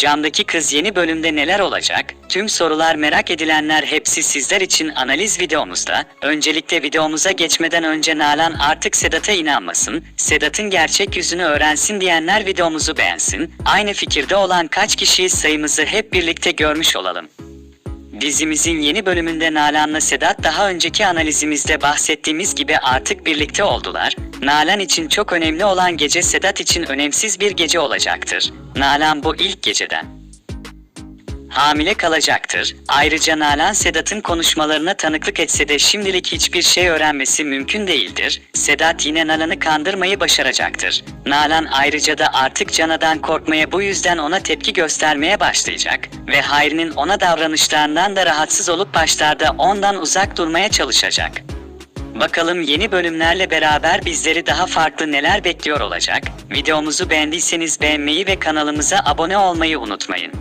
Camdaki Kız yeni bölümde neler olacak? Tüm sorular merak edilenler hepsi sizler için analiz videomuzda. Öncelikle videomuza geçmeden önce Nalan artık Sedat'a inanmasın, Sedat'ın gerçek yüzünü öğrensin diyenler videomuzu beğensin. Aynı fikirde olan kaç kişiyiz sayımızı hep birlikte görmüş olalım. Dizimizin yeni bölümünde Nalan'la Sedat daha önceki analizimizde bahsettiğimiz gibi artık birlikte oldular. Nalan için çok önemli olan gece Sedat için önemsiz bir gece olacaktır. Nalan bu ilk geceden hamile kalacaktır. Ayrıca Nalan Sedat'ın konuşmalarına tanıklık etse de şimdilik hiçbir şey öğrenmesi mümkün değildir. Sedat yine Nalan'ı kandırmayı başaracaktır. Nalan ayrıca da artık Cana'dan korkmaya bu yüzden ona tepki göstermeye başlayacak ve Hayri'nin ona davranışlarından da rahatsız olup başlarda ondan uzak durmaya çalışacak. Bakalım yeni bölümlerle beraber bizleri daha farklı neler bekliyor olacak? Videomuzu beğendiyseniz beğenmeyi ve kanalımıza abone olmayı unutmayın.